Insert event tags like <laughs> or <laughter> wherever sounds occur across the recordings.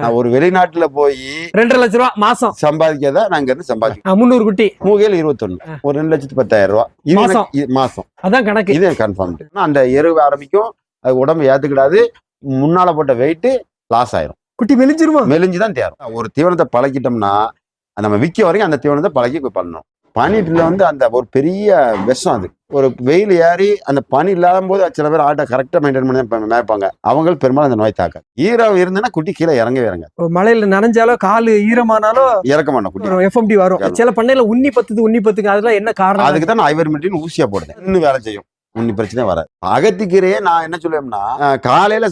நான் ஒரு வெளிநாட்டுல போய் ரெண்டரை லட்ச ரூபா மாசம். சம்பாதிக்கதா நான் இங்க இருந்து சம்பாதிக்கிறேன். ஆ, முந்நூறு குட்டி. மூகையில் இருபத்தொன்னு. ஒரு ரெண்டு லட்சத்து பத்தாயிரம் ரூபாய் மாசம். மாசம். அதான் கணக்கு. இது கன்ஃபார்ம் அந்த எருவு ஆரம்பிக்கும். அது உடம்பு ஏத்துக்கிடாது. முன்னால போட்ட வெயிட் லாஸ் ஆயிரும். குட்டி மெலிஞ்சிருமா? மெலிஞ்சுதான் தேரும். ஒரு தீவனத்தை பழக்கிட்டோம்னா நம்ம விற்க வரைக்கும் அந்த தீவனத்தை பழக்கி பண்ணணும். பனிட்டுல வந்து அந்த ஒரு பெரிய விஷம் அது. ஒரு வெயில் ஏறி அந்த பனி இல்லாத போது சில பேர் ஆட்டை கரெக்டா மெயின்டைன் பண்ணி மேய்ப்பாங்க அவங்க பெரும்பாலும் அந்த நோய் தாக்க ஈரம் இருந்துன்னா குட்டி கீழே இறங்கவே இறங்க மழையில நனைஞ்சாலோ காலு ஈரமானாலும் இறக்க மாட்டோம் குட்டி. எஃப்எம்டி வரும். சில பண்ணையில உண்ணி பத்துது உண்ணி பத்துக்கு அதெல்லாம் என்ன காரணம்? அதுக்கு தான் நான் ஐவர்மெட்டின் ஊசியா போடுறேன். இன்னும் வேலை செய்யும். ஒன்னும் பிரச்சனை வராது அகத்திக்கீரையே நான் என்ன சொல்லுவேன்னா காலையில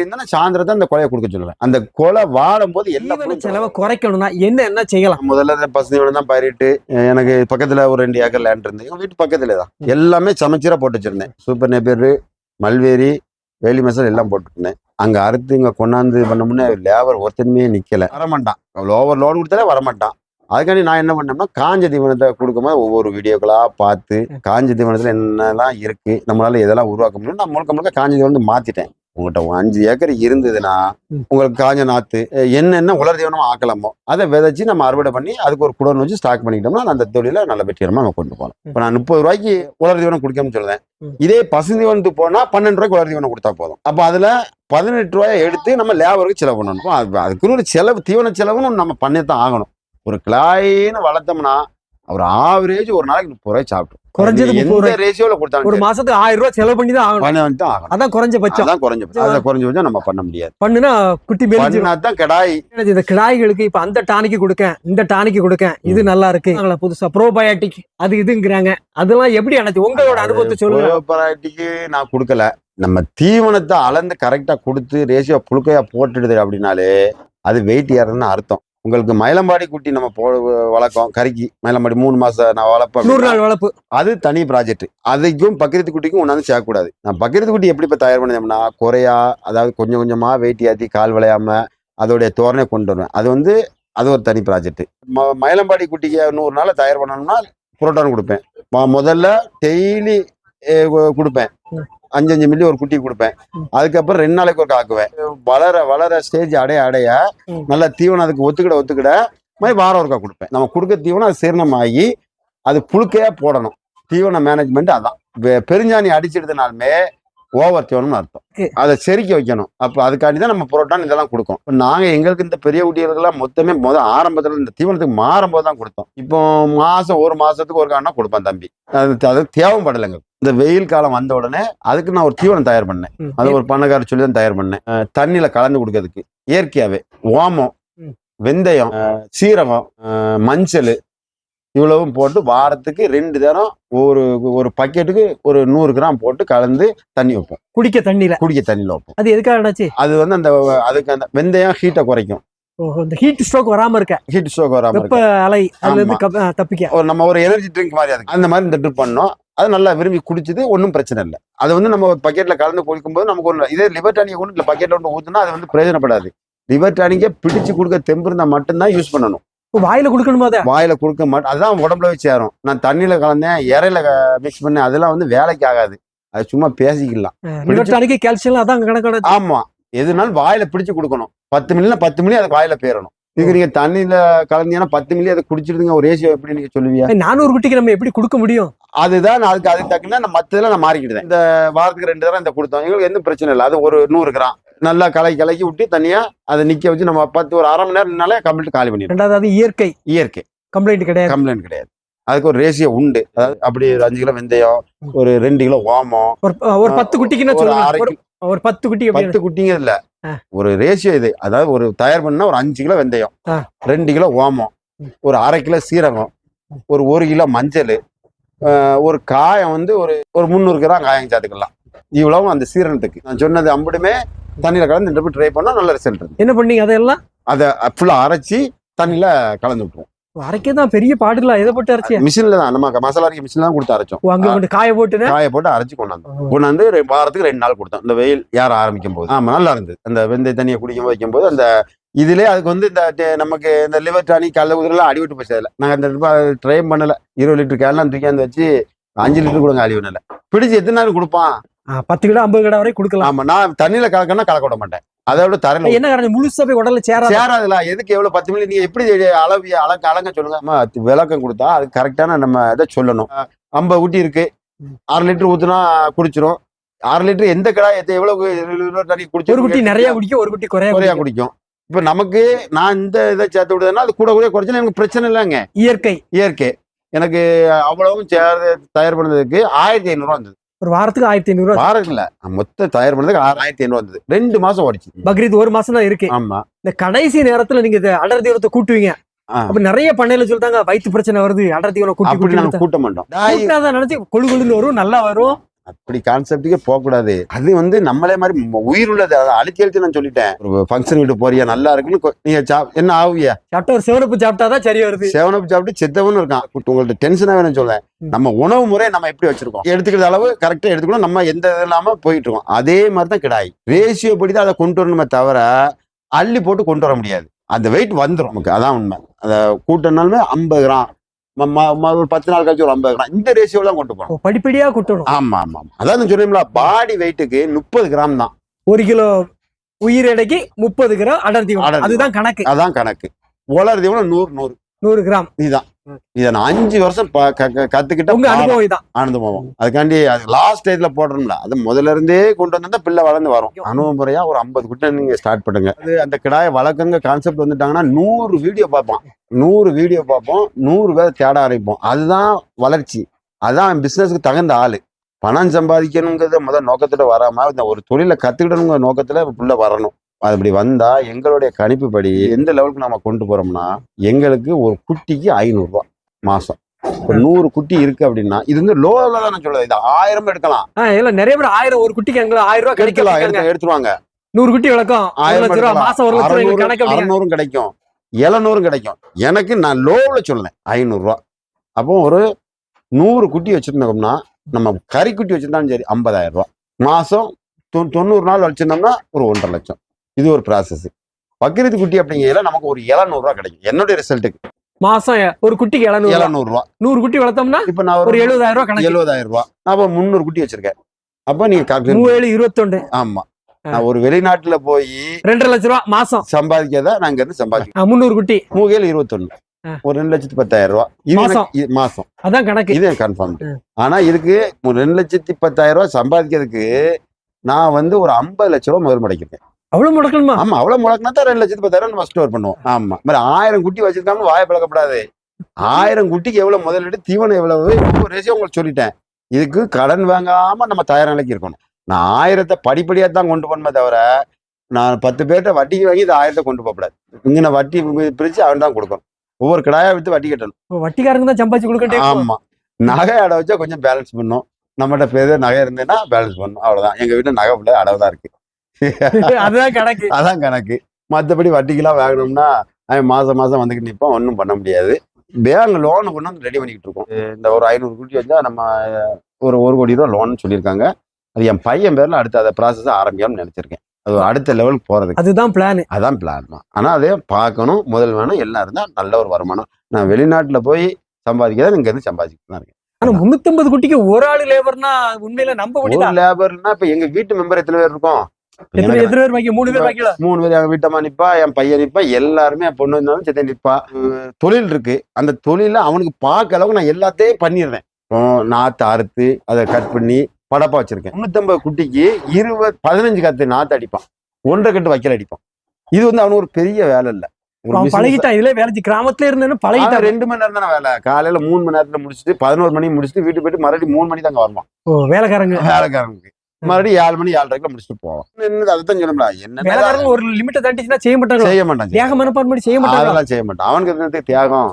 இருந்தா சாயந்தரத்தை அந்த கொலையை கொடுக்க சொல்லுவேன். அந்த கொலை வாடும் போது தீவன செலவை குறைக்கணும்னா என்ன என்ன செய்யலாம்? முதல்ல இந்த பசு தீவனம் தான் பயிரிட்டு எனக்கு பக்கத்துல ஒரு ரெண்டு ஏக்கர் லேண்ட் இருந்து எங்க வீட்டு பக்கத்துல தான். எல்லாமே சமைச்சீரா போட்டு வச்சிருந்தேன். சூப்பர் நேப்பியர் மல்வேரி வேலி மசால் எல்லாம் போட்டுருந்தேன் அங்க அறுத்து இங்க கொண்டாந்து பண்ணோம்னா லேபர் ஒருத்தனுமே நிக்கல. வரமாட்டான். ஓவர் லோன் கொடுத்தாலே வரமாட்டான். அதுக்காண்டி நான் என்ன பண்ணேன்னா காஞ்ச தீவனத்தை கொடுக்கும்போது ஒவ்வொரு வீடியோக்களா பார்த்து காஞ்ச தீவனத்துல என்னெல்லாம் இருக்கு நம்மளால எதெல்லாம் உருவாக்க முடியும் நான் முழுக்க முழுக்க காஞ்ச தீவனம் மாத்திட்டேன். உங்கள்கிட்ட அஞ்சு ஏக்கர் இருந்ததுன்னா. உங்களுக்கு காஞ்ச அஹ் என்னென்ன உலர் தீவனமா ஆக்கலாமோ அதை விதைச்சு நம்ம அறுவடை பண்ணி அதுக்கு ஒரு குடோன் வச்சு ஸ்டாக் பண்ணிக்கிட்டோம்னா அந்த தொழில நல்ல வெற்றிகரமா நம்ம கொண்டு போகலாம். இப்போ நான் முப்பது ரூபாய்க்கு உலர் தீவனம் குடிக்காம சொல்லுவேன். இதே பசு தீவனத்துக்கு போனா பன்னெண்டு ரூபாய்க்கு உலர் தீவனம் கொடுத்தா போதும். அப்ப அதுல பதினெட்டு ரூபாயை எடுத்து நம்ம லேபருக்கு செலவு பண்ணணும். அதுக்குன்னு ஒரு செலவு தீவன செலவுன்னு நம்ம பண்ணித்தான் ஆகணும். ஒரு கிளாயின்னு வளர்த்தோம்னா ஒரு ஆவரேஜ் ஒரு நாளைக்கு முப்பது ரூபாய் சாப்பிட்டோம். குறைஞ்சது எந்த. ரேஷியோல ஒரு கொடுத்தாலும் மாசத்துக்கு ஆயிரம் ரூபாய் செலவு பண்ணி தான் ஆகணும். பண்ணி தான் ஆகணும். அதான் குறைஞ்சபட்சம் அதான் குறைஞ்சபட்சம் அதை குறைஞ்சபட்சம் நம்ம பண்ண முடியாது. பண்ணுனா குட்டி பண்ணா தான் கிடாய். இந்த கிடாய்களுக்கு இப்ப அந்த டானிக்கு கொடுக்கேன் இந்த டானிக்கு கொடுக்கேன் இது நல்லா இருக்கு நாங்களா புதுசா ப்ரோபயோட்டிக் அது இதுங்கிறாங்க. அதெல்லாம் எப்படி அணைச்சு உங்களோட அனுபவத்தை சொல்லுங்க. ப்ரோபராட்டிக்கு நான் கொடுக்கல. நம்ம தீவனத்தை அளந்து கரெக்டா கொடுத்து ரேஷியோ புழுக்கையா போட்டுடுது அப்படின்னாலே அது வெயிட் ஏறதுன்னு அர்த்தம். உங்களுக்கு மயிலம்பாடி குட்டி நம்ம போ வளர்க்கோம். கறிக்கு மயிலம்பாடி மூணு மாசம் நான் வளர்ப்பேன் நூறு நாள் வளர்ப்பு. அது தனி ப்ராஜெக்ட் அதுக்கும் பக்கிரத்து குட்டிக்கும் ஒன்றாந்து சேர்க்கக்கூடாது. நான் பக்கிரத்து குட்டி எப்படி இப்போ தயார் பண்ணேன்னா குறையா அதாவது கொஞ்சம் கொஞ்சமா வெயிட் ஏற்றி கால் விளையாம அதோடைய தோரணை கொண்டு வருவேன். அது வந்து அது ஒரு தனி ப்ராஜெக்ட் மயிலம்பாடி குட்டிக்கு நூறு நாள் தயார் பண்ணணும்னா புரோட்டான் கொடுப்பேன். மொ- முதல்ல டெய்லி கொடுப்பேன். ம். அஞ்சு அஞ்சு மில்லி ஒரு குட்டி கொடுப்பேன். அதுக்கப்புறம் ரெண்டு நாளைக்கு ஒரு காக்குவேன் வளர வளர ஸ்டேஜ் அடைய அடைய. நல்லா தீவனம் அதுக்கு ஒத்துக்கிட ஒத்துக்கிட மாதிரி வாரம் ஒருக்கா கொடுப்பேன் நம்ம கொடுக்க தீவனம் அது சீரணமாகி அது புழுக்கையா போடணும் தீவன மேனேஜ்மெண்ட் அதான் பெருஞ்சாணி அடிச்சிடுதுனாலுமே ஓவர் தீவனம்னு அர்த்தம். அதை செரிக்க வைக்கணும். அப்போ அதுக்காண்டி தான் நம்ம புரோட்டான் இதெல்லாம் கொடுக்கும் இப்போ நாங்கள் எங்களுக்கு இந்த பெரிய குட்டிகளுக்கெல்லாம் மொத்தமே முத ஆரம்பத்தில் இந்த தீவனத்துக்கு மாறும்போது தான் கொடுத்தோம். இப்போ மாசம் ஒரு மாசத்துக்கு ஒரு காரணம் கொடுப்பேன் தம்பி. அது அது தேவைப்படலைங்க இந்த வெயில் காலம் வந்த உடனே அதுக்கு நான் ஒரு தீவனம் தயார் பண்ணேன். அது ஒரு பண்ணக்கார சொல்லி தான் தயார் பண்ணேன். தண்ணியில கலந்து கொடுக்கறதுக்கு. இயற்கையாவே. ஓமம். வெந்தயம் சீரகம் மஞ்சள் இவ்வளவும் போட்டு வாரத்துக்கு ரெண்டு தரம் ஒரு ஒரு பக்கெட்டுக்கு ஒரு நூறு கிராம் போட்டு கலந்து தண்ணி வைப்போம். குடிக்க தண்ணியில. குடிக்க தண்ணியில் வைப்போம். அது எதுக்காக அது வந்து அந்த அதுக்கு அந்த வெந்தயம் ஹீட்டை குறைக்கும். இந்த ஹீட் ஸ்ட்ரோக் வராம இருக்க. ஹீட் ஸ்ட்ரோக் வராம இருக்கு. அலை அதுல இருந்து தப்பிக்க. ஒரு நம்ம ஒரு எனர்ஜி ட்ரிங்க் மாதிரி அதுக்கு. அந்த மாதிரி இந்த ட்ரிப் பண்ணோம். அது நல்லா விரும்பி குடிச்சது ஒன்றும் பிரச்சனை இல்லை. அது வந்து நம்ம பக்கெட்ல கலந்து குடிக்கும்போது நமக்கு ஒன்று இதே லிவர் டானிக் ஒன்று இல்லை. பக்கெட்ல ஒன்று ஊத்துனா அது வந்து பிரயோஜனப்படாது. லிவர் டானிக்கே பிடிச்சு கொடுக்க தெம்பு இருந்தால் மட்டும்தான் யூஸ் பண்ணணும். வாயில குடுக்கணுமா அதை? வாயில கொடுக்க மாட்டேன். அதுதான் உடம்புல வச்சு சேரும். நான் தண்ணியில கலந்தேன் இறையில மிக்ஸ் பண்ணேன் அதெல்லாம் வந்து வேலைக்கு ஆகாது. அது சும்மா பேசிக்கலாம் டானிக்கு கால்சியம் அதான் கணக்கான ஆமா. எதுனாலும் வாயில பிடிச்சு கொடுக்கணும். பத்து மில்லினா பத்து மில்லி அது வாயில பேரணும் இதுக்கு நீங்க தண்ணியில கலந்தீங்கன்னா பத்து மில்லி அதை குடிச்சிருதுங்க ஒரு ரேஷியோ எப்படி நீங்க சொல்லுவீங்க நானூறு குட்டிக்கு நம்ம எப்படி கொடுக்க முடியும்? அதுதான் நான் அதுக்கு அதுக்கு தக்குன்னா நான் மத்ததுல நான் மாறிக்கிட்டேன் இந்த வாரத்துக்கு ரெண்டு தடவை இந்த கொடுத்தோம். எங்களுக்கு எந்த பிரச்சனை இல்லை. அது ஒரு நூறு கிராம். நல்லா கலக்கி கலக்கி விட்டு தனியா அதை நிக்க வச்சு நம்ம பத்து ஒரு அரை மணி நேரம்னாலே கம்ப்ளீட் காலி பண்ணிடும் ரெண்டாவது இயற்கை. இயற்கை. கம்ப்ளைண்ட் கிடையாது. கம்ப்ளைண்ட் கிடையாது. அதுக்கு ஒரு ரேஷியோ உண்டு. அதாவது அப்படி ஒரு அஞ்சு கிலோ வெந்தயம் ஒரு ரெண்டு கிலோ ஓமம் ஒரு பத்து குட்டிக்குன்னு அரை ஒரு- பத்து குட்டி பத்து குட்டிங்க இல்ல. ஒரு ரேஷியோ இது. அதாவது ஒரு தயார் பண்ணா ஒரு அஞ்சு கிலோ வெந்தயம். ரெண்டு கிலோ ஓமம். ஒரு அரை கிலோ சீரகம் ஒரு ஒரு கிலோ மஞ்சள் ஒரு காயம் வந்து ஒரு ஒரு முந்நூறு கிராம் காயம் சேர்த்துக்கலாம் இவ்வளவும் அந்த சீரணத்துக்கு நான் சொன்னது அம்புடுமே தண்ணியில கலந்து இந்த ட்ரை பண்ணா நல்ல ரிசல்ட் இருக்கு. என்ன பண்ணீங்க அதெல்லாம் அதை ஃபுல்லா அரைச்சி தண்ணியில கலந்து விட்டுருவோம். அரைக்கதான் பெரிய பாடுகளா? எதை போட்டு அரைச்சியா மிஷின்ல தான் நம்ம மசாலா அரைக்க மிஷின்ல தான் கொடுத்து அரைச்சோம். ஓ, அங்க கொண்டு காய போட்டுன்னு காய போட்டு அரைச்சு கொண்டாந்து. கொண்டாந்து வாரத்துக்கு ரெண்டு நாள் கொடுத்தோம். இந்த வெயில் ஏற ஆரம்பிக்கும் போது ஆமா நல்லா இருந்தது. அந்த வெந்தய தண்ணியை குடிக்கும் வைக்கும் போது அந்த இதுலயே அதுக்கு வந்து இந்த நமக்கு இந்த லிவர் டானி கல்ல குதிரெல்லாம் அடிவிட்டு போச்சு அதில். நாங்கள் அந்த ட்ரை பண்ணல. இருபது லிட்டர் கேன்லாம் தூக்கியாந்து வச்சு அஞ்சு லிட்டர் கொடுங்க அழிவுனால பிடிச்சு எத்தனை நேரம் கொடுப்பான்? பத்து கிலோ ஐம்பது கிலோ வரை கொடுக்கலாம். ஆமா நான் தண்ணியில கலக்கணும்னா கலக்க விட மாட்டேன். அதை விட தரையில என்ன காரணம் முழுசா போய் உடல்ல சேராது? சேராதுல. எதுக்கு எவ்வளவு பத்து மில்லி நீங்க எப்படி அளவு அளக்க அலங்க சொல்லுங்க. விளக்கம் கொடுத்தா அது கரெக்டான நம்ம இதை சொல்லணும். ஐம்பது ஊட்டி இருக்கு. அரை லிட்டர் ஊத்துனா குடிச்சிரும். அரை லிட்டர் எந்த கடாய் எவ்வளவு தண்ணி குடிச்சு ஒரு குட்டி நிறைய குடிக்கும் ஒரு குட்டி குறைய குறையா குடிக்கும். இப்ப நமக்கு நான் இந்த இதை சேர்த்து விடுறதுன்னா அது கூட கூட குறைச்சுன்னா எனக்கு பிரச்சனை இல்லைங்க. இயற்கை. இயற்கை. எனக்கு அவ்வளவும் சேர் தயார் பண்ணதுக்கு ஆயிரத்தி ஐநூறுவா வந்தது. ஒரு வாரத்துக்கு ஆயிரத்தி ஐநூறு வாரம் இல்ல. மொத்த தயார் பண்ணதுக்கு ஆயிரத்தி ஐநூறு வந்தது. ரெண்டு மாசம் ஓடிச்சு. பக்ரீத் ஒரு மாசம் தான் இருக்கு. ஆமா. இந்த கடைசி நேரத்துல நீங்க அடர் தீவனத்தை கூட்டுவீங்க. அப்ப நிறைய பண்ணையில சொல்லிட்டாங்க வயிற்று பிரச்சனை வருது அடர் தீவனம் கூட்டி கூட்டி மாட்டோம். நினைச்சு கொழு கொழுன்னு வரும் நல்லா வரும். அப்படி கான்செப்டுக்கே போக கூடாது அது வந்து நம்மளே மாதிரி உயிர் உள்ளது அதை அழுத்தி அழுத்தி நான் சொல்லிட்டேன். ஒரு ஃபங்க்ஷன் வீட்டு போறியா? நல்லா இருக்குன்னு நீங்க என்ன ஆகுவியா சாப்பிட்டா ஒரு சிவனப்பு சாப்பிட்டாதான் சரி வருது. செவனப்பு சாப்பிட்டு செத்தவனும் இருக்கான். உங்கள்ட்ட டென்ஷனா வேணும் சொல்ல. நம்ம உணவு முறை நம்ம எப்படி வச்சிருக்கோம்? எடுத்துக்கிற அளவு கரெக்டா எடுத்துக்கணும். நம்ம எந்த இது இல்லாம போயிட்டு இருக்கோம். அதே மாதிரி தான் கிடாய். ரேஷியோ படி தான் அதை கொண்டு வரணுமே தவிர அள்ளி போட்டு கொண்டு வர முடியாது. அந்த வெயிட் வந்துடும் நமக்கு. அதான் உண்மை. அதை கூட்டினாலுமே ஐம்பது கிராம். ஒரு பத்து நாள் கழிச்சு ஒரு ஐம்பது கிராம். இந்த ரேஷியோல தான் கொண்டு போகணும். படிப்படியா கூட்டணும். ஆமா ஆமா ஆமா. அதான் சொல்றேன்ல பாடி வெயிட்டுக்கு முப்பது கிராம் தான். ஒரு கிலோ உயிர் எடைக்கு முப்பது கிராம் அடர் அடர் தீவனம் தீவனம். அதுதான் கணக்கு. அதான் கணக்கு. உலர் தீவனம் நூறு நூறு. நூறு கிராம். இதுதான். இதை நான் அஞ்சு வருஷம் கத்துக்கிட்ட உங்க. அனுபவம் அதுக்காண்டி அது லாஸ்ட் ஸ்டேஜ்ல போடுறோம்ல அது முதல்ல இருந்தே கொண்டு வந்தா பிள்ளை வளர்ந்து வரும். அனுபவ முறையா ஒரு ஐம்பது குட்டை நீங்க ஸ்டார்ட் பண்ணுங்க. அது அந்த கிடாய வளர்க்குங்க கான்செப்ட் வந்துட்டாங்கன்னா நூறு வீடியோ பார்ப்போம். நூறு வீடியோ பார்ப்போம். நூறு பேர் தேட ஆரம்பிப்போம். அதுதான் வளர்ச்சி. அதான் பிசினஸ்க்கு தகுந்த ஆளு. பணம் சம்பாதிக்கணுங்கிறத முதல் நோக்கத்துல வராம இந்த ஒரு தொழிலை கத்துக்கிடணுங்கிற நோக்கத்துல புள்ள வரணும். அது அப்படி வந்தா எங்களுடைய கணிப்புப்படி எந்த லெவலுக்கு நம்ம கொண்டு போறோம்னா எங்களுக்கு ஒரு குட்டிக்கு ஐநூறு ரூபாய் மாசம். ஒரு நூறு குட்டி இருக்கு அப்படின்னா இது வந்து லோவில் தான் நான் சொல்லுவேன் இது ஆயிரம் எடுக்கலாம். இல்ல நிறைய பேர் ஆயிரம் ஒரு குட்டிக்கு எங்களுக்கு ஆயிரம் ரூபாய் எடுக்கலாம் கிடைக்கலாம் எடுத்து எடுத்துருவாங்க. நூறு குட்டி விளக்கம் ஆயிரம் ரூபா. மாசம் ஒரு லட்ச ரூபா எங்களுக்கு அறநூறு கணக்கு அப்படிங்க. அறநூறும் கிடைக்கும். எழுநூறும் கிடைக்கும். எனக்கு நான் லோவில் சொல்லுவேன் ஐநூறுரூவா அப்போ ஒரு நூறு குட்டி வச்சிருந்தோம்னா நம்ம கறி குட்டி வச்சிருந்தாலும் சரி ஐம்பதாயிரம் ரூபா. மாசம் தொ- தொண்ணூறு நாள் வச்சிருந்தோம்னா ஒரு ஒன்றரை லட்சம். இது ஒரு ப்ராசஸ் பக்ரீத் குட்டி அப்படிங்கிறதுல நமக்கு ஒரு எழுநூறுவா கிடைக்கும். என்னுடைய ரிசல்ட்டுக்கு மாசம் ஒரு குட்டிக்கு எழுநூறு ரூபா. எழுநூறுவா நூறு குட்டி வளர்த்தோம்னா இப்போ நான் ஒரு எழுபதாயிரம் ரூபாய் கணக்கு. எழுபதாயிரம் ரூபா. நான் இப்போ முந்நூறு குட்டி வச்சிருக்கேன். அப்போ நீங்க calculate மூவேழு இருபத்தொன்னு. ஆமா. நான் ஒரு வெளிநாட்டுல போய் ரெண்டரை லட்ச ரூபா மாசம். சம்பாதிக்காத நான் இங்க இருந்து சம்பாதிக்கிறேன். ஆ, முந்நூறு குட்டி. மூகையில் இருபத்தொன்னு. ஒரு ரெண்டு லட்சத்தி பத்தாயிரம் ரூபாய் இது மாசம். மாசம். அதான் கணக்கு. இது கன்ஃபார்ம். ஆனா இதுக்கு ரெண்டு லட்சத்தி பத்தாயிரம் ரூபாய் சம்பாதிக்கிறதுக்கு நான் வந்து ஒரு ஐம்பது லட்ச ரூபாய் முதல் முடைக்கிறேன் அவ்வளவு முடக்கணுமா? ஆமா அவ்வளவு முடக்கினா தான் ரெண்டு லட்சத்தி பத்தாயிரம் நம்ம ஸ்டோர் பண்ணுவோம். ஆமா. மாதிரி ஆயிரம் குட்டி வச்சிருக்காம வாயை பழக்கப்படாது ஆயிரம் குட்டிக்கு எவ்வளவு முதலீடு தீவனம் எவ்வளவு ரேசியும் உங்களுக்கு சொல்லிட்டேன். இதுக்கு கடன் வாங்காம நம்ம தயார் நிலைக்கு இருக்கணும். நான் ஆயிரத்தை படிப்படியா தான் கொண்டு போகணுமே தவிர நான் பத்து பேர்கிட்ட வட்டிக்கு வாங்கி இந்த ஆயிரத்தை கொண்டு போகக்கூடாது இங்க வட்டி பிரிச்சு அவன் தான் கொடுக்கணும். ஒவ்வொரு கடாயா வித்து வட்டி கட்டணும். வட்டிக்காரங்க தான் சம்பாதிச்சு கொடுக்கட்டே ஆமா. நகை அடை வச்சா கொஞ்சம் பேலன்ஸ் பண்ணும். நம்மகிட்ட பேர் நகை இருந்ததுன்னா பேலன்ஸ் பண்ணும். அவ்வளவுதான். எங்க வீட்டுல நகை உள்ள அடவு தான் இருக்கு. <laughs> <laughs> அதுதான் கணக்கு. அதான் கணக்கு. மற்றபடி வட்டிக்கெல்லாம் வாங்கணும்னா அவன் மாசம் மாசம் வந்துக்கிட்டு நிற்பான் ஒன்றும் பண்ண முடியாது. பேங்க் லோன் கொண்டு வந்து ரெடி பண்ணிக்கிட்டு இருக்கோம். இந்த ஒரு ஐநூறு குட்டி வச்சா நம்ம ஒரு ஒரு கோடி ரூபா லோன் சொல்லியிருக்காங்க. அது என் பையன் பேர்ல அடுத்த அதை ப்ராசஸ் ஆரம்பிக்கணும்னு நினைச்சிருக்கேன். அது அடுத்த லெவலுக்கு போறதுக்கு. அதுதான் பிளான் அதான் பிளான் தான். ஆனா அதே பார்க்கணும் முதல் வேணும் எல்லாம் இருந்தா நல்ல ஒரு வருமானம். நான் வெளிநாட்டுல போய் சம்பாதிக்காத இங்க இருந்து சம்பாதிக்கிட்டு தான் இருக்கேன். ஆனா முன்னூத்தம்பது குட்டிக்கு ஒரு ஆளு லேபர்னா உண்மையில நம்ப லேபர்னா இப்ப எங்க வீட்டு மெம்பர் எத்தனை பேர் இருக்கோம்? எத்தனை பேர் மூணு பேர் வைக்கல மூணு பேர் என் வீட்டம்மா நிப்பா என் பையன் நிப்பா எல்லாருமே என் பொண்ணு இருந்தாலும் சித்த நிப்பா. தொழில் இருக்கு. அந்த தொழில அவனுக்கு பார்க்க அளவுக்கு நான் எல்லாத்தையும் பண்ணிடுறேன். நாத்து அறுத்து அதை கட் பண்ணி படப்பா வச்சிருக்கேன். முன்னூத்தம்பது குட்டிக்கு இருபது பதினஞ்சு கத்து நாத்து அடிப்பான். ஒன்றரை கட்டு வைக்கல அடிப்பான். இது வந்து அவனுக்கு ஒரு பெரிய வேலை இல்ல. பழகிட்டான். இதுல வேலை கிராமத்துல இருந்தேன்னு பழகிட்டான். ரெண்டு மணி நேரம் தானே வேலை. காலையில மூணு மணி நேரத்துல முடிச்சுட்டு பதினோரு மணி முடிச்சுட்டு வீட்டுக்கு போயிட்டு மறுபடியும் மூணு மணி தாங்க வருவான். வேலைக்காரங்க. வேலைக்காரனுக்கு. மறுபடியும் ஏழு மணி ஏழரைக்குள்ள முடிச்சுட்டு போவான் என்னது அதைத்தான் சொல்லணும்ல என்ன வேலைக்காரங்க ஒரு லிமிட்டை தாண்டிச்சுன்னா செய்ய மாட்டாங்க செய்ய மாட்டான் செய்ய தியாக மனப்பான்மை செய்ய மாட்டாங்க அதெல்லாம் செய்ய மாட்டான் அவனுக்கு தியாகம்.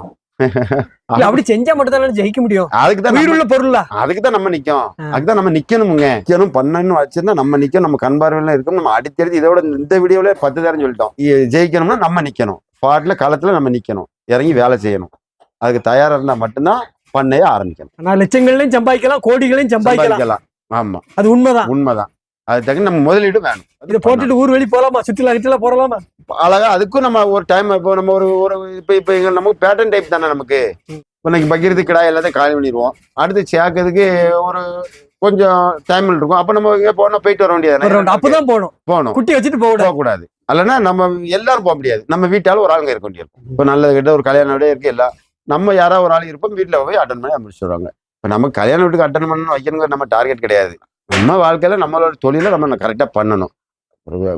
அப்படி செஞ்சா மட்டும் தான் ஜெயிக்க முடியும். அதுக்கு தான் உயிருள்ள பொருளா அதுக்கு தான் நம்ம நிக்கும். ஆ. அதுக்கு தான் நம்ம நிக்கணுமுங்க. நிக்கணும் பண்ணணும் வச்சிருந்தா நம்ம நிக்கணும் நம்ம கண் பார்வையில இருக்கும் நம்ம அடித்தெடுத்து இதோட இந்த வீடியோல பத்து தரம் சொல்லிட்டோம். ஜெயிக்கணும்னா நம்ம நிக்கணும். ஸ்பாட்ல களத்துல நம்ம நிக்கணும். இறங்கி வேலை செய்யணும். அதுக்கு தயாரா இருந்தா மட்டும்தான் பண்ணைய ஆரம்பிக்கணும். நான் லட்சங்களையும் சம்பாதிக்கலாம் கோடிகளையும் சம்பாதிக்கலாம். ஆமா. அது உண்மைதான். உண்மைதான். அது தகுந்த நம்ம முதலீடு வேணும். இதை போட்டுட்டு ஊர் வெளி போலாமா? சுற்றுலா கிட்டல போறலாமா? அழகா அதுக்கும் நம்ம ஒரு டைம் இப்போ நம்ம ஒரு ஒரு இப்போ இப்போ எங்க நமக்கு பேட்டர்ன் டைப் தானே நமக்கு? இன்னைக்கு பக்ரீத்து கிடா எல்லாத்தையும் காலி பண்ணிடுவோம். அடுத்து சேர்க்கறதுக்கு ஒரு கொஞ்சம் டைம் இருக்கும். அப்ப நம்ம இங்க போனா போயிட்டு வர. வேண்டியது அப்பதான் போகணும். போகணும். குட்டி வச்சுட்டு போக கூடாது அல்லனா நம்ம எல்லாரும் போக முடியாது. நம்ம வீட்டால ஒரு ஆளுங்க இருக்க வேண்டியிருக்கும். இப்போ நல்லது கிட்ட ஒரு கல்யாண வீடே இருக்கு எல்லாம் நம்ம யாராவது ஒரு ஆள் இருப்போம் வீட்டுல போய் அட்டன் பண்ணி முடிச்சு வருவாங்க இப்போ நம்ம கல்யாண வீட்டுக்கு அட்டன் பண்ணணும் வைக்கணுங்கிற நம்ம டார்கெட் கிடையாது. நம்ம வாழ்க்கையில நம்மளோட தொழிலை நம்ம கரெக்டா பண்ணணும்.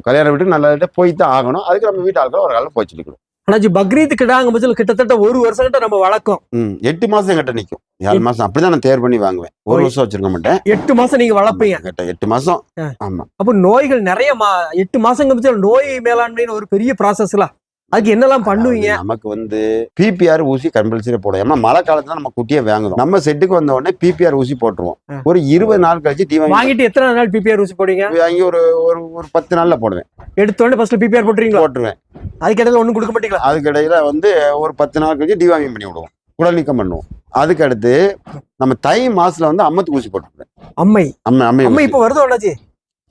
கல்யாண வீட்டுக்கு நல்ல போய் தான் ஆகணும். அதுக்கு நம்ம வீட்டு ஆட்கள் ஒரு ஆள் போய் சொல்லிக்கணும். ஆனாச்சு பக்ரீத் கிடாங்க பட்சத்தில் கிட்டத்தட்ட ஒரு வருஷம் கிட்ட நம்ம வழக்கம் ம் எட்டு மாசம் கிட்ட நிற்கும் ஏழு மாசம். அப்படிதான் நான் தேர் பண்ணி வாங்குவேன். ஒரு. வருஷம் வச்சிருக்க மாட்டேன். எட்டு மாசம் நீங்க வளர்ப்பீங்க. கிட்ட எட்டு மாசம். ஆமா. அப்போ நோய்கள் நிறைய எட்டு மாசங்க பட்சத்தில் நோய் மேலாண்மைன்னு ஒரு பெரிய ப்ராசஸ்ல அதுக்கு என்னெல்லாம் பண்ணுவீங்க? நமக்கு வந்து பிபிஆர் ஊசி கம்பல்சரி போடும் ஏன்னா மழை காலத்துல நம்ம குட்டியை வாங்குறோம். நம்ம செட்டுக்கு வந்த உடனே பிபிஆர் ஊசி போட்டுருவோம். ஒரு இருபது நாள் கழிச்சு வாங்கி வாங்கிட்டு எத்தனை நாள் பிபிஆர் ஊசி போடுவீங்க? வாங்கி ஒரு ஒரு ஒரு பத்து நாள்ல போடுவேன். எடுத்த உடனே ஃபர்ஸ்ட் பிபிஆர் போட்டுறீங்களா போட்டுருவேன். அதுக்கு இடையில ஒண்ணும் கொடுக்க மாட்டீங்களா? அதுக்கு இடையில வந்து ஒரு பத்து நாள் கழிச்சு டிவாமி பண்ணி விடுவோம். குடல் நீக்கம் பண்ணுவோம். அதுக்கு அடுத்து நம்ம தை மாசத்துல வந்து அம்மத்துக்கு ஊசி போட்டுருவேன். அம்மை. அம்மை அம்மை. இப்போ வருதோ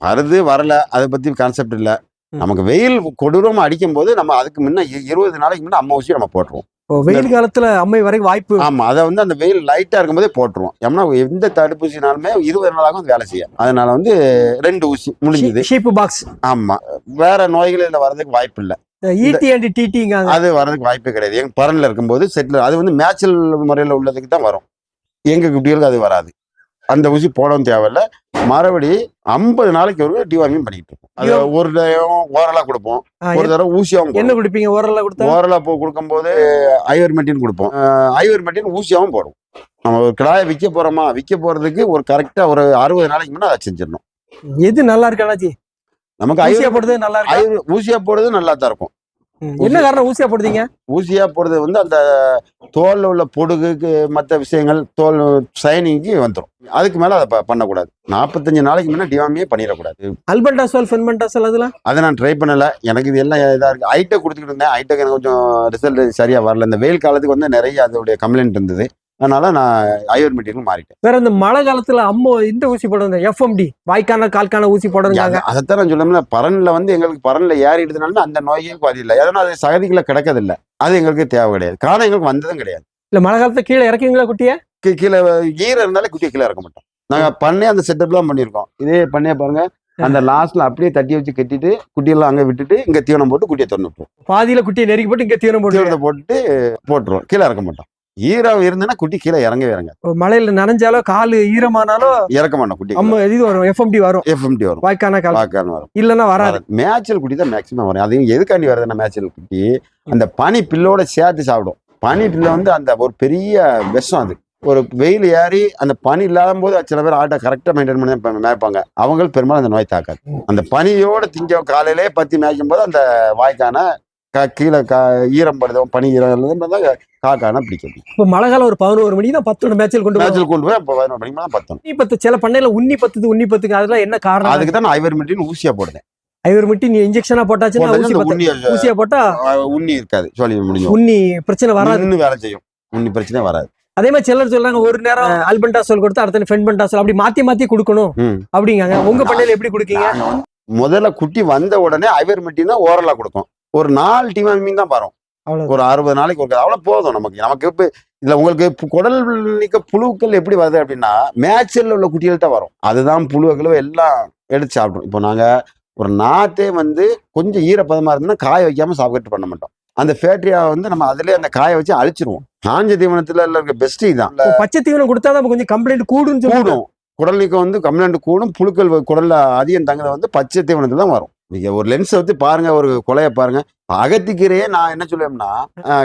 வருது வரல. அதை பத்தி கான்செப்ட் இல்ல. நமக்கு வெயில் கொடூரமா அடிக்கும் போது நம்ம அதுக்கு முன்ன இருபது நாளைக்கு முன்ன அம்மா ஊசி நம்ம போட்டுருவோம். வெயில் காலத்துல அம்மை வரைக்கும் வாய்ப்பு. ஆமா அதை வந்து அந்த வெயில் லைட்டா இருக்கும்போதே போட்டுருவோம். ஏன்னா எந்த தடுப்பூசினாலுமே இருபது நாளாகும் அது வேலை செய்யும் அதனால வந்து ரெண்டு ஊசி முடிஞ்சது. Sheep pox. ஆமா. வேற நோய்கள் இதுல வர்றதுக்கு வாய்ப்பு இல்ல. டிடிங்காங்க அது வர்றதுக்கு வாய்ப்பே கிடையாது. எங்க பரன்ல இருக்கும்போது செட்டில் அது வந்து மேட்சல் முறையில் உள்ளதுக்கு தான் வரும். எங்க குட்டிகளுக்கு அது வராது. அந்த ஊசி போடவும் தேவையில்ல. மறுபடி ஐம்பது நாளைக்கு ஒரு டிவாமியும் பண்ணிட்டு அது ஐயோ. ஒரு தடவை ஓரலா கொடுப்போம். ஒரு தடவை ஊசியாவும் என்ன குடிப்பீங்க? ஓரல்ல கொடுத்தா? ஓரலா போ கொடுக்கும்போது ஐவர் மெட்டின் கொடுப்போம். ஐவர் மெட்டின் ஊசியாவும் போடுவோம். நம்ம ஒரு கிடாயை விற்க போறோமா? விற்க போறதுக்கு ஒரு கரெக்டா ஒரு அறுபது நாளைக்கு முன்னே அதை செஞ்சிடணும். எது நல்லா இருக்கு அண்ணாச்சி? நமக்கு ஊசியா ஐவர் போடுறது நல்லா ஊசியா போடுறது நல்லா தான் இருக்கும். என்ன காரணம்? ஊசியா போடுறீங்க ஊசியா போடுறது வந்து அந்த தோல்ல உள்ள பொடுகுக்கு மற்ற விஷயங்கள் தோல் ஷைனிங்க்கு வந்துடும் அதுக்கு மேல அதை பண்ணக்கூடாது. நாற்பத்தஞ்சு நாளைக்கு முன்னே டிவாமியே பண்ணிடக்கூடாது. அல்பண்டாசோல் ஃபென்மெண்டாசோல் அதெல்லாம்? அதை நான் ட்ரை பண்ணல. எனக்கு இது எல்லாம் இதா இருக்கு. ஐட்டை கொடுத்துக்கிட்டு இருந்தேன். ஐட்டக்கு எனக்கு கொஞ்சம் ரிசல்ட் சரியா வரல. இந்த வெயில் காலத்துக்கு வந்து நிறைய அதோடைய கம்ப்ளைண்ட் இருந்தது. அதனால நான் ஐவர் மெட்டீரியல் மாறிட்டேன். வேற இந்த மழை காலத்துல அம்மோ இந்த ஊசி போடுறது எஃப்எம்டி வாய்க்கான கால்கான ஊசி போடுறாங்க அது- அதைத்தான் நான் சொல்லணும்ல பரன்ல வந்து எங்களுக்கு பரன்ல ஏறிடுதுனால அந்த நோயே பாதி இல்லை. ஏன்னா அது சகதிக்குள்ள கிடக்கதில்லை. அது எங்களுக்கு தேவை கிடையாது. காரணம் எங்களுக்கு வந்ததும் கிடையாது. இல்ல மழை காலத்துல கீழே இறக்குவீங்களா குட்டிய? கீழே ஈரம் இருந்தாலே குட்டியை கீழே இறக்க மாட்டோம். நாங்க பண்ணே அந்த செட்டப்லாம் பண்ணியிருக்கோம். இதே பண்ணே பாருங்க. அந்த லாஸ்ட்ல அப்படியே தட்டி வச்சு கட்டிட்டு குட்டியெல்லாம் அங்க விட்டுட்டு இங்க தீவனம் போட்டு குட்டியை திறந்து விட்டுருவோம். பாதியில குட்டியை நெருக்கி போட்டு இங்க தீவனம் போட்டு தீவனத்தை போட்டு போட்டுருவோம். கீழே இறக்க மாட்டோம். ஈரம் இருந்துன்னா குட்டி கீழே இறங்கவே இறங்க மழையில நனைஞ்சாலோ காலு ஈரமானாலோ இறக்க மாட்டோம் குட்டி அம்ம இது வரும் எஃப்எம்டி வரும். எஃப்எம்டி வரும். வாய்க்கான கால். பார்க்காம வரும். இல்லன்னா வராது. மேய்ச்சல் குட்டி தான் மேக்ஸிமம் வரும். அதையும் எதுக்காண்டி வருதுன்னா மேய்ச்சல் குட்டி? அந்த பனி பில்லோட சேர்த்து சாப்பிடும். பனி பில்ல வந்து அந்த ஒரு பெரிய விஷம் அது. ஒரு வெயில் ஏறி அந்த பனி இல்லாத போது சில பேர் ஆட்டை கரெக்டாக மெயின்டைன் பண்ணி மேய்ப்பாங்க. அவங்க பெரும்பாலும் அந்த நோய் தாக்காது. அந்த பனியோட திங்க காலையிலே பத்தி மேய்க்கும் போது அந்த வாய்க்கான க- கீழே கா ஈரம் படுதோ பனி ஈரம் தான் காக்கான பிடிக்கும் இப்ப மழை காலம் ஒரு பதினோரு மணிக்கு தான் பத்தோட மேட்சில் கொண்டு மேய்ச்சல் கொண்டு போய் இப்போ பதினொரு மணிக்கு தான் பத்தணும். உன்னி பத்து சில பண்ணையில உன்னி பத்துது உன்னி பத்துக்கு அதெல்லாம் என்ன காரணம்? அதுக்கு தான் நான் ஐவர் மிட்டின்னு ஊசியா போடுறேன் ஐவர் மிட்டி நீ இன்ஜெக்ஷனா போட்டாச்சுன்னா ஊசி ஊசியா போட்டா உண்ணி இருக்காது சொல்லி முடிஞ்சு. உன்னி பிரச்சனை வராது. நின்னு வேலை செய்யும். உண்ணி பிரச்சனை வராது. அதே மாதிரி சிலர் சொல்றாங்க ஒரு நேரம் அல்பண்டாசோல் கொடுத்து அடுத்த ஃபென்பண்டாசோல் அப்படி மாத்தி மாத்தி கொடுக்கணும். அப்படிங்காங்க. உங்க பண்ணையில எப்படி கொடுக்கீங்க? முதல்ல குட்டி வந்த உடனே ஐவர் மெட்டினா ஓரலா கொடுக்கும். ஒரு நாலு டீம் மீன் தான் வரும் ஒரு அறுபது நாளைக்கு ஒரு அவ்வளவு போதும் நமக்கு. நமக்கு இப்ப இதுல உங்களுக்கு குடல் நீக்க புழுக்கள் எப்படி வருது அப்படின்னா மேய்ச்சல்ல உள்ள குட்டிகள் தான் வரும். அதுதான் புழுக்களும் எல்லாம் எடுத்து சாப்பிடும் இப்போ நாங்க ஒரு நாத்தே வந்து கொஞ்சம் ஈரப்பதமா இருந்ததுன்னா காய வைக்காம சாப்பிட்டு பண்ண மாட்டோம். அந்த ஃபேக்டரியா வந்து நம்ம அதுலயே அந்த காய வச்சு அழிச்சிருவோம். காஞ்ச தீவனத்துல இருக்க பெஸ்ட் தான். இப்போ பச்சை தீவனம் கொடுத்தா தான் கொஞ்சம் கம்ப்ளைண்ட் சொல்லுவாங்க. கூடும். குடல் நீக்கம் வந்து கம்ப்ளைண்ட் கூடும். புழுக்கள் குடல்ல அதிகம் தங்குறது வந்து பச்சை தீவனத்துல தான் வரும். நீங்க ஒரு லென்ஸை வச்சு பாருங்க ஒரு கொலையை பாருங்க. அகத்திக்கீரையே நான் என்ன சொல்லுவேன்னா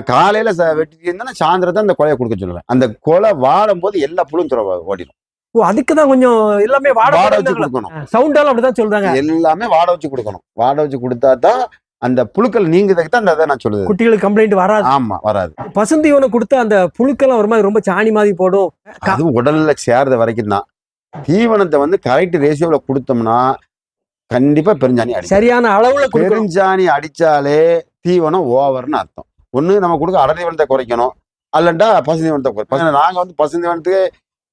காலையில ச- வெட்டிட்டு சாயந்தரத்தை அந்த கொலையை கொடுக்க சொல்லுவேன். அந்த கொலை வாடும் போது எல்லா புழும் துற ஓடிடும் ஓ அதுக்கு தான் கொஞ்சம் எல்லாமே வாட வாட வச்சு கொடுக்கணும். சவுண்டாலும் அப்படிதான் சொல்றாங்க. எல்லாமே வாட வச்சு கொடுக்கணும். வாட வச்சு கொடுத்தா தான் அந்த புழுக்கள் நீங்குறதுக்கு தான் அந்த நான் சொல்லுது குட்டிகளுக்கு கம்ப்ளைண்ட் வராது. ஆமா வராது. பசுந்தீவனம் கொடுத்தா அந்த புழுக்கெல்லாம் ஒரு மாதிரி ரொம்ப சாணி மாதிரி போடும். அது உடல்ல சேர்றது வரைக்கும் தான். தீவனத்தை வந்து கரெக்ட் ரேஷியோல கொடுத்தோம்னா கண்டிப்பா பெருஞ்சாணி அடி சரியான அளவுல பெருஞ்சாணி அடிச்சாலே தீவனம் ஓவர்னு அர்த்தம். ஒண்ணு நம்ம கொடுக்க அடர் தீவனத்தை குறைக்கணும். அல்லண்டா பசு தீவனத்தை குறை நாங்க வந்து பசு தீவனத்துக்கு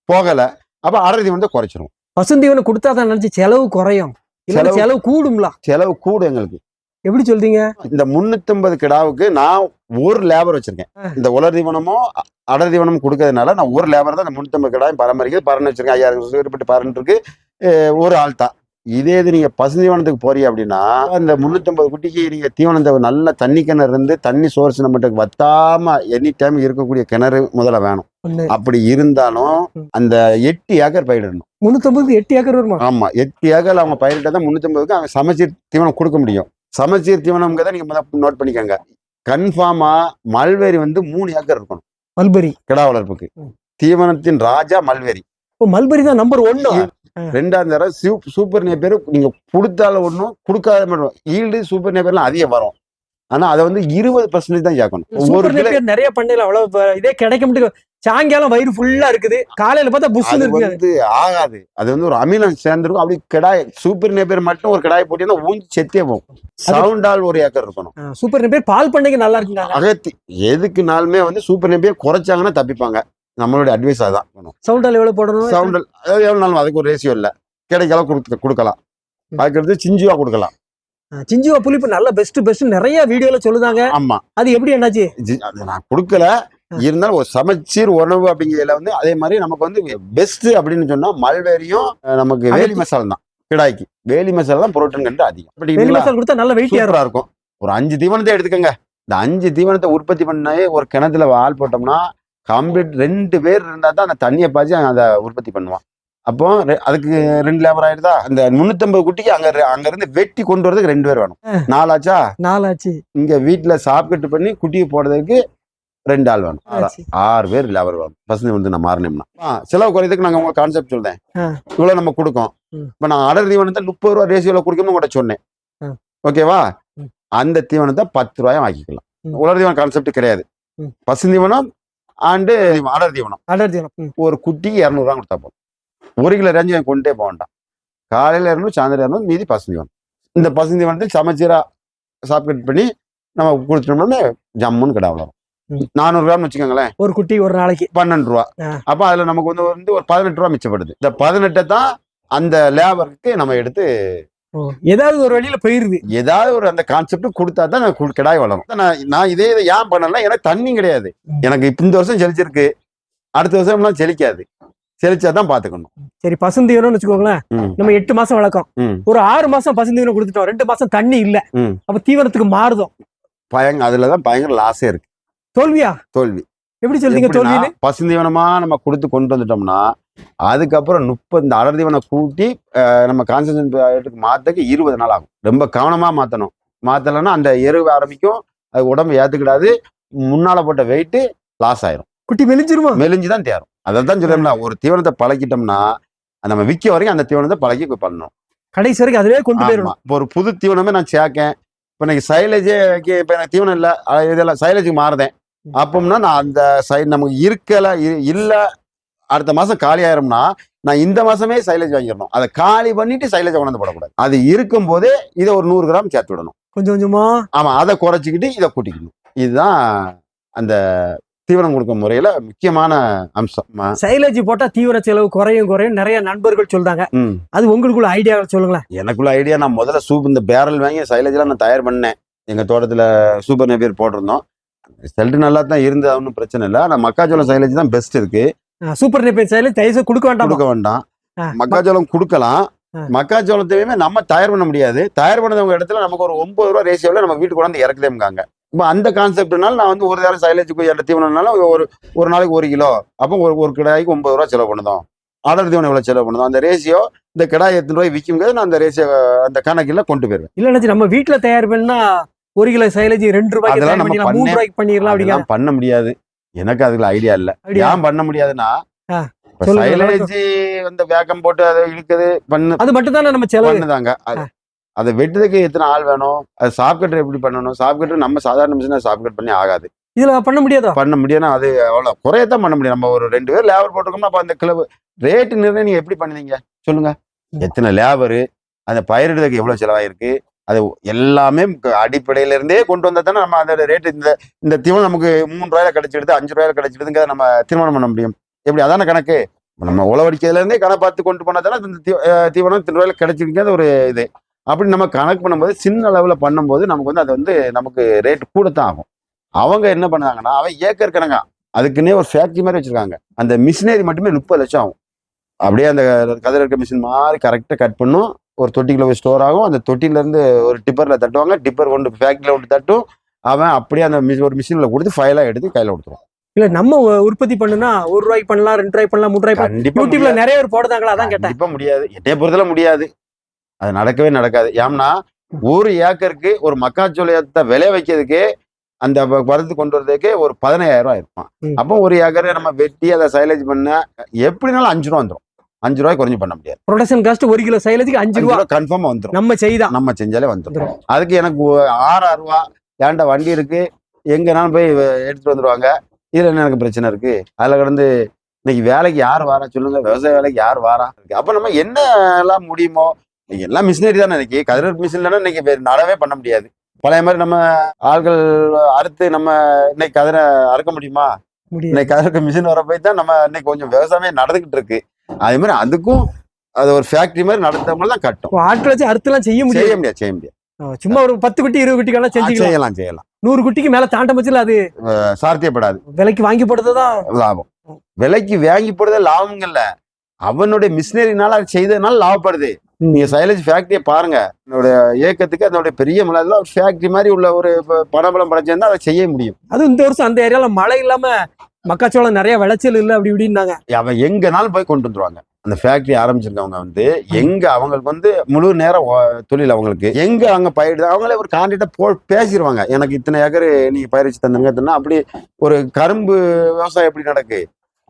போகல. அப்ப அடர் தீவனத்தை குறைச்சிரும். பசுந்தீவனம் கொடுத்தா தான் நினைச்சு செலவு குறையும். செலவு- கூடும்ல? செலவு கூடும் எங்களுக்கு. எப்படி சொல்றீங்க? இந்த முன்னூத்தம்பது கிடாவுக்கு நான் ஒரு லேபர் வச்சிருக்கேன். இந்த உலர் தீவனமோ அ- அடர் தீவனமும் கொடுக்கறதுனால நான் ஒரு லேபர் தான் இந்த முன்னூத்தம்பது கிடாயும் பராமரிக்கிறது பறன் வச்சிருக்கேன் ஐயாயிரம் சூரியப்பட்டு பறன் இருக்கு ஒரு ஆள் தான் இதே இது நீங்க பசு தீவனத்துக்கு போறீங்க அப்படின்னா அந்த முன்னூத்தம்பது குட்டிக்கு நீங்க தீவனத்தை நல்ல தண்ணி கிணறு இருந்து தண்ணி சோர்ஸ் நம்மகிட்ட வத்தாம எனி டைம் இருக்கக்கூடிய கிணறு முதல்ல வேணும். அப்படி இருந்தாலும். அந்த எட்டு ஏக்கர் பயிரிடணும் முன்னூத்தொன்பதுக்கு எட்டு ஏக்கர் வருமா? ஆமா எட்டு ஏக்கர் அவங்க பயிரிட்டா தான் முன்னூத்தம்பதுக்கு அவன் சமச்சீர் தீவனம் கொடுக்க முடியும். சமச்சீர் தீவனம்ங்கிறத நீங்க முதல்ல நோட் பண்ணிக்கோங்க. கன்ஃபார்மா மல்வேரி வந்து மூணு ஏக்கர் இருக்கணும். மல்பரி கிடா வளர்ப்புக்கு. தீவனத்தின் ராஜா மல்வேரி மல்பரி தான் நம்பர் ஒன்னு ரெண்டாம் சூப் சூப்பர் நேப்பேர் நீங்க கொடுத்தாலும் ஒன்றும் கொடுக்காத மட்டும் ஈல்டு சூப்பர் நேப்பேர்லாம் அதிகம் வரும். ஆனா அதை வந்து இருபது பர்சன்டேஜ் தான் கேட்கணும் ஒவ்வொரு நேப்பியர் நிறைய பண்ணையில அவ்வளவு இதே கிடைக்க மாட்டேங்குது. சாயங்காலம் வயிறு ஃபுல்லா இருக்குது. காலையில பார்த்தா இருக்கு வந்து ஆகாது. அது வந்து ஒரு அமிலம் சேர்ந்துருக்கும். அப்படி கிடாய் சூப்பர் நேப்பேர் மட்டும் ஒரு கிடாய் போட்டீங்கன்னா ஊஞ்சி செத்தே போகும். சவுண்டால் ஒரு ஏக்கர் இருக்கணும். சூப்பர் நேப்பியர் பால் பண்ணைக்கு நல்லா இருக்குங்க அகத்தி எதுக்குனாலுமே வந்து சூப்பர் நேப்பியர் குறைச்சாங்கன்னா தப்பிப்பாங்க. நம்மளுடைய அட்வைஸ் அதான் சவுண்டால் எவ்வளவு போடணும்? சவுண்ட் எவ்வளவு நாளும் அதுக்கு ஒரு ரேஷியோ இல்ல. கிடைக்கலாம் கொடுக்க கொடுக்கலாம். அதுக்கடுத்து சிஞ்சுவா கொடுக்கலாம். சிஞ்சுவா புளிப்பு நல்ல பெஸ்ட் பெஸ்ட் நிறைய வீடியோல சொல்லுதாங்க. ஆமா. அது எப்படி என்னாச்சு? நான் கொடுக்கல. இருந்தாலும் ஒரு சமச்சீர் உணவு அப்படிங்கிறதுல வந்து அதே மாதிரி நமக்கு வந்து பெஸ்ட் அப்படின்னு சொன்னா மல்வேரியும் நமக்கு வேலி மசாலா தான். கிடாய்க்கு. வேலி மசாலா தான் புரோட்டீன் கண்டு அதிகம். அப்படிங்களா மசால் கொடுத்தா நல்ல வெயிட் ஏறும் சூப்பரா இருக்கும். ஒரு அஞ்சு தீவனத்தை எடுத்துக்கங்க. இந்த அஞ்சு தீவனத்தை உற்பத்தி பண்ணே ஒரு கிணத்துல ஆள் போட்டோம்னா கம்ப்ளீட் ரெண்டு பேர் இருந்தா தான் அந்த தண்ணியை பாய்ச்சி அதை உற்பத்தி பண்ணுவான். அப்போ அதுக்கு ரெண்டு லேபர் ஆயிடுதா? அந்த முன்னூத்தம்பது குட்டிக்கு அங்க அங்க இருந்து வெட்டி கொண்டு வரதுக்கு ரெண்டு பேர் வேணும். நாலாச்சா? நாலாச்சு. இங்க வீட்டுல சாப்பிட்டு பண்ணி குட்டியை போடுறதுக்கு ரெண்டு ஆள் வேணும். ஆறா- பேர் லேபர் வேணும். பசங்க வந்து நான் மாறினோம்னா செலவு குறையதுக்கு நாங்க உங்க கான்செப்ட் சொல்றேன். இவ்வளவு நம்ம கொடுக்கோம். இப்ப நான் அடர் தீவனத்தை முப்பது ரூபா ரேஷியோல கொடுக்கணும் கூட சொன்னேன். ஓகேவா. அந்த தீவனத்தை பத்து ரூபாயும் ஆக்கிக்கலாம் ம். உலர் தீவனம் கான்செப்ட் கிடையாது. பசு தீவனம் அண்டு அடர் தீவனம். அடர் தீவனம். ஒரு குட்டிக்கு இரநூறுவா கொடுத்தா போதும். ஒரு கிலோ ரேஞ்சு கொண்டே போக வேண்டாம் காலையில இரநூறு சாயந்தரம் இரநூறு மீதி பசு தீவனம். இந்த பசு தீவனத்தில் சமைச்சீரா சாப்பிட் பண்ணி நம்ம கொடுத்துட்டோம்னா ஜம்முன்னு கிடா வளரும். நானூறு கிராம் வச்சுக்கோங்களேன். ஒரு குட்டி ஒரு நாளைக்கு. பன்னெண்டு ரூபா. அப்ப அதுல நமக்கு வந்து வந்து ஒரு பதினெட்டு ரூபா மிச்சப்படுது. இந்த பதினெட்டை தான் அந்த லேபருக்கு நம்ம எடுத்து ஏதாவது ஒரு வழியில போயிருது. ஏதாவது ஒரு அந்த கான்செப்ட் கொடுத்தா தான் நான் கிடாய் வளரும். நான் நான் இதே இதை ஏன் பண்ணல எனக்கு தண்ணி கிடையாது. எனக்கு இப்ப இந்த வருஷம் செழிச்சிருக்கு. அடுத்த வருஷம்லாம் செழிக்காது. செழிச்சா தான் பாத்துக்கணும் சரி பசுந்தீவனம்னு வச்சுக்கோங்களேன். நம்ம எட்டு மாசம் வளர்க்கோம். ஒரு ஆறு மாசம் பசுந்தீவனம் கொடுத்துட்டோம். ரெண்டு மாசம் தண்ணி இல்ல. அப்ப தீவனத்துக்கு மாறுதோம். பயங்க அதுலதான் பயங்கர லாஸே இருக்கு. தோல்வியா? தோல்வி. எப்படி சொல்றீங்க தோல்வின்னு? பசுந்தீவனமா நம்ம கொடுத்து கொண்டு வந்துட்டோம்னா அதுக்கப்புறம் முப்பது இந்த அடர் தீவனம் கூட்டி நம்ம கான்சன்ட்ரேட்டுக்கு மாத்தக்கு இருபது நாள் ஆகும். ரொம்ப கவனமா மாத்தணும். மாத்தலைன்னா அந்த எருவு ஆரம்பிக்கும். அது உடம்பு ஏத்துக்கிடாது. முன்னால போட்ட வெயிட் லாஸ் ஆயிரும். குட்டி மெலிஞ்சிருமா? மெலிஞ்சு தான் தேரும். அதை தான் சொல்றோம்ல ஒரு தீவனத்தை பழக்கிட்டோம்னா நம்ம விற்க வரைக்கும் அந்த தீவனத்தை பழக்கி பண்ணணும். கடைசி வரைக்கும் அதுலயே கொண்டு. போயிடணும் இப்போ ஒரு புது தீவனமே நான் சேர்க்கேன். இப்போ எனக்கு சைலேஜே இப்போ எனக்கு தீவனம் இல்லை. இதெல்லாம் சைலேஜுக்கு மாறுதேன். அப்போம்னா நான் அந்த சை நமக்கு இருக்கல இல்ல அடுத்த மாசம் காலி ஆயிரும்னா நான் இந்த மாசமே சைலேஜ் வாங்கிடணும். அதை காலி பண்ணிட்டு சைலேஜ் கொண்டாந்து போடக்கூடாது. அது இருக்கும் போதே இதை ஒரு நூறு கிராம் சேர்த்து விடணும். கொஞ்சம் கொஞ்சமா? ஆமா அதை குறைச்சிக்கிட்டு இதை கூட்டிக்கணும். இதுதான் அந்த தீவனம் கொடுக்கும் முறையில முக்கியமான அம்சம். சைலேஜ் போட்டா தீவன செலவு குறையும் குறையும். நிறைய நண்பர்கள் சொல்றாங்க. அது உங்களுக்குள்ள ஐடியா சொல்லுங்களேன். எனக்குள்ள ஐடியா நான் முதல்ல சூப் இந்த பேரல் வாங்கி சைலேஜ்லாம் நான் தயார் பண்ணேன். எங்க தோட்டத்துல சூப்பர் நெபியர் போட்டிருந்தோம். ரிசல்ட் நல்லா தான் இருந்தது ஒன்றும் பிரச்சனை இல்லை. ஆனால் மக்காச்சோளம் சைலேஜ் தான் பெஸ்ட் இருக்கு. சூப்பர் நெப்பேன் சைலேஜ் தயவு கொடுக்க வேண்டாம்? கொடுக்க வேண்டாம். மக்காச்சோளம் கொடுக்கலாம். மக்காச்சோளத்தையுமே நம்ம தயார் பண்ண முடியாது. தயார் பண்ணதவங்க இடத்துல நமக்கு ஒரு ஒன்பது ரூபா ரேஷியோவில் நம்ம வீட்டுக்கு கொண்டாந்து இறக்குதேங்காங்க இப்போ அந்த கான்செப்ட்னால நான் வந்து ஒரு நேரம் சைலேஜுக்கு என்ற தீவனம்னால ஒரு ஒரு நாளைக்கு ஒரு கிலோ. அப்போ ஒரு ஒரு கிடாய்க்கு ஒன்பது ரூபா செலவு பண்ணுதோம். ஆர்டர் தீவனம் எவ்வளோ செலவு பண்ணுதோம். அந்த ரேஷியோ இந்த கிடாய் எத்தனை ரூபாய் விற்கும்போது நான் அந்த ரேஷியோ அந்த கணக்கில் கொண்டு போயிருவேன். இல்ல நம்ம வீட்டுல தயார் பண்ணா ஒரு கிலோ சைலேஜ் ரெண்டு தயார் நம்ம மூணு ரூபாய்க்கு பண்ணிடலாம் அதெல்லாம் பண்ண முடியாது. எனக்கு அதுல ஐடியா இல்ல. ஏன் பண்ண முடியாதுன்னா சைலேஜ் வந்து வேக்கம் போட்டு அதை இழுக்குது பண்ணு அது மட்டும் தானே நம்ம செலவு? பண்ணுதாங்க. அது- வெட்டுறதுக்கு எத்தனை ஆள் வேணும்? அது சாப்கட்டர் எப்படி பண்ணணும்? சாப்கட்டர் நம்ம சாதாரண மிஷினை சாப்கட் பண்ணி ஆகாது. இதுல பண்ண முடியாதோ? பண்ண முடியும்னா அது அவ்வளோ குறையத்தான் பண்ண முடியும். நம்ம ஒரு ரெண்டு பேர் லேபர் போட்டிருக்கோம்னா அப்போ அந்த கிளவு ரேட்டு நிர்ணயம் நீங்க எப்படி பண்ணுவீங்க சொல்லுங்க. எத்தனை லேபரு அந்த பயிரிடுறதுக்கு எவ்வளவு செலவாயிருக்கு? அது எல்லாமே அடிப்படையிலிருந்தே கொண்டு வந்தால் தானே நம்ம அந்த ரேட்டு இந்த இந்த தீவனம் நமக்கு மூணு ரூபாயில கிடைச்சிடுது அஞ்சு ரூபாயில கிடைச்சிடுதுங்கிறத நம்ம தீர்மானம் பண்ண முடியும். எப்படி? அதான கணக்கு. நம்ம உழவடிக்கிறதுலேருந்தே கணக்கு பார்த்து கொண்டு போனா தானே இந்த தீவனம் இத்தனை ரூபாயில கிடைச்சிருக்கிறது ஒரு இது. அப்படி நம்ம கணக்கு பண்ணும்போது சின்ன அளவில் பண்ணும்போது நமக்கு வந்து அது வந்து நமக்கு ரேட்டு கூட தான் ஆகும். அவங்க என்ன பண்ணாங்கன்னா அவன் ஏக்கர் கணக்கா அதுக்குன்னே ஒரு ஃபேக்ட்ரி மாதிரி வச்சுருக்காங்க. அந்த மிஷினரி மட்டுமே முப்பது லட்சம் ஆகும். அப்படியே அந்த கதிர இருக்க மிஷின் மாதிரி கரெக்டாக கட் பண்ணும். ஒரு தொட்டிக்குள்ள போய் ஸ்டோர் ஆகும். அந்த தொட்டில இருந்து ஒரு டிப்பர்ல தட்டுவாங்க. டிப்பர் கொண்டு ஃபேக்டரியில் கொண்டு தட்டும். அவன் அப்படியே அந்த ஒரு மிஷினில் கொடுத்து ஃபைலாக எடுத்து கையில் கொடுத்துருவான். இல்ல நம்ம உற்பத்தி பண்ணுனா ஒரு ரூபாய்க்கு பண்ணலாம் ரெண்டு ரூபாய்க்கு பண்ணலாம் மூணு ரூபாய்க்கு பண்ணலாம். யூடியூப்ல நிறைய பேர் போடுதாங்களா அதான் கேட்டேன். கண்டிப்பா முடியாது. என்னைய பொறுத்தல முடியாது. அது நடக்கவே நடக்காது. ஏம்னா ஒரு ஏக்கருக்கு ஒரு மக்காச்சோளத்தை விளைய வைக்கிறதுக்கு அந்த வரத்து கொண்டு வரதுக்கு ஒரு பதினாயிரம் ரூபாய் ம். அப்போ ஒரு ஏக்கரை நம்ம வெட்டி அதை சைலேஜ் பண்ண எப்படினாலும் அஞ்சு ரூபா வந்துடும் அஞ்சு ரூபாய் குறைஞ்சு பண்ண முடியாது. ப்ரொடக்ஷன் காஸ்ட் ஒரு கிலோ சைலத்துக்கு அஞ்சு ரூபா. கன்ஃபார்மா வந்துடும் நம்ம செய்தான் நம்ம செஞ்சாலே வந்துடும். அதுக்கு எனக்கு ஆறாயிரம் ரூபா ஏன்டா வண்டி இருக்கு? எங்கனாலும் போய் எடுத்துட்டு வந்துருவாங்க. இதுல என்ன எனக்கு பிரச்சனை இருக்கு? அதுல கடந்து இன்னைக்கு வேலைக்கு யார் வாரா சொல்லுங்க. விவசாய வேலைக்கு யார் வாரா? அப்ப நம்ம என்ன எல்லாம் முடியுமோ எல்லாம் மிஷினரி தானே இன்னைக்கு. கதிரட் மிஷின் இல்லைன்னா இன்னைக்கு நடவே பண்ண முடியாது. பழைய மாதிரி நம்ம ஆள்கள் அறுத்து நம்ம இன்னைக்கு கதிரை அறுக்க முடியுமா? இன்னைக்கு கதிரக்க மிஷின் வர போய் தான் நம்ம இன்னைக்கு கொஞ்சம் விவசாயமே நடந்துகிட்டு இருக்கு. அதே மாதிரி அதுக்கும் அது ஒரு ஃபேக்டரி மாதிரி நடத்தவங்க தான் கட்டும். ஆட்கள் வச்சு அறுத்துலாம் செய்ய முடியாது? செய்ய முடியாது செய்ய முடியாது. சும்மா ஒரு பத்து குட்டி இருபது குட்டிக்கெல்லாம் செஞ்சுக்கலாம். செய்யலாம் செய்யலாம். நூறு குட்டிக்கு மேல தாண்ட பட்சத்துல அது சாத்தியப்படாது. விலைக்கு வாங்கி போடுறதுதான் லாபம். விலைக்கு வாங்கி போடுறது லாபம் இல்ல. அவனுடைய மிஷினரினால அது செய்ததுனால லாபப்படுது. நீங்க சைலேஜ் ஃபேக்டரியை பாருங்க. என்னுடைய இயக்கத்துக்கு அதனுடைய பெரிய மலையில ஒரு ஃபேக்டரி மாதிரி உள்ள ஒரு பணபலம் படைச்சிருந்தா அதை செய்ய முடியும். அதுவும் இந்த வருஷம் அந்த ஏரியால மழை இல்லாம மக்காச்சோளம் நிறைய விளைச்சல் இல்ல அப்படி இப்படின்னாங்க. அவன் எங்கனாலும் போய் கொண்டு வந்துருவாங்க. அந்த ஃபேக்டரி ஆரம்பிச்சிருக்கவங்க வந்து எங்க அவங்களுக்கு வந்து முழு நேரம் தொழில் அவங்களுக்கு. எங்க அங்க பயிரிடுது அவங்களே ஒரு கான்ட்ராக்டா போ பேசிடுவாங்க எனக்கு இத்தனை ஏக்கர் நீங்க பயிரிச்சு தந்துருங்க அப்படி ஒரு கரும்பு விவசாயம் எப்படி நடக்கு?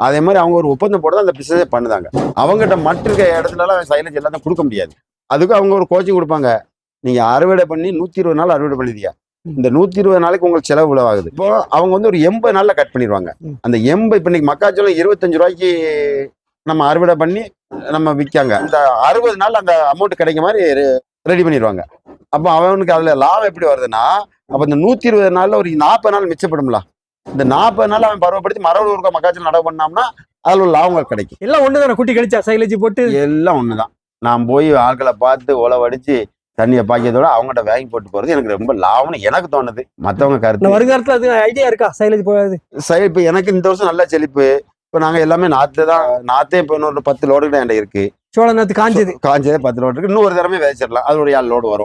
அதே மாதிரி அவங்க ஒரு ஒப்பந்தம் போட்டு அந்த பிசினஸே பண்ணுதாங்க. அவங்ககிட்ட மற்ற இருக்க இடத்துலலாம் சைலேஜ் எல்லாத்தையும் கொடுக்க முடியாது. அதுக்கு அவங்க ஒரு கோச்சிங் கொடுப்பாங்க. நீங்க அறுவடை பண்ணி நூத்தி இருபது நாள் அறுவடை பண்ணிருக்கீங்க இந்த நூத்தி இருபது நாளைக்கு உங்களுக்கு செலவு இவ்வளவு ஆகுது இப்போ அவங்க வந்து ஒரு எண்பது நாள்ல கட் பண்ணிடுவாங்க. அந்த எண்பது இப்ப இன்னைக்கு மக்காச்சோளம் இருபத்தஞ்சு ரூபாய்க்கு நம்ம அறுவடை பண்ணி நம்ம விற்காங்க இந்த அறுபது நாள் அந்த அமௌண்ட் கிடைக்க மாதிரி ரெடி பண்ணிடுவாங்க. அப்போ அவனுக்கு அதுல லாபம் எப்படி வருதுன்னா அப்ப இந்த நூத்தி இருபது நாள்ல ஒரு நாற்பது நாள் மிச்சப்படும்ல. இந்த நாற்பது நாள் அவன் பருவப்படுத்தி மரபு ஒருக்கா மக்காச்சோளம் நடவு பண்ணோம்னா அதுல ஒரு லாபங்கள் கிடைக்கும். எல்லாம் ஒண்ணுதானே? குட்டி கழிச்சா சைலேஜ் போட்டு? எல்லாம் ஒண்ணுதான். நான் போய் ஆட்களை பார்த்து உழவடிச்சு தண்ணியை பாய்க்கிறதோட அவங்ககிட்ட வாங்கி போட்டு போறது எனக்கு ரொம்ப லாபம்னு எனக்கு தோணுது. மத்தவங்க இந்த கருத்து வருங்காலத்துல அது ஐடியா இருக்கா? சைலேஜ் போகாது. சரி இப்போ எனக்கு இந்த வருஷம் நல்ல செழிப்பு. இப்போ நாங்க எல்லாமே நாத்து தான் நாத்தே இப்போ இன்னொரு பத்து லோடு என்கிட்ட இருக்கு. சோழ நாத்து காஞ்சது. காஞ்சதே பத்து லோடு இருக்கு. இன்னும் ஒரு தடவை விதைச்சிடலாம். அது ஒரு ஏழு லோடு வரும்.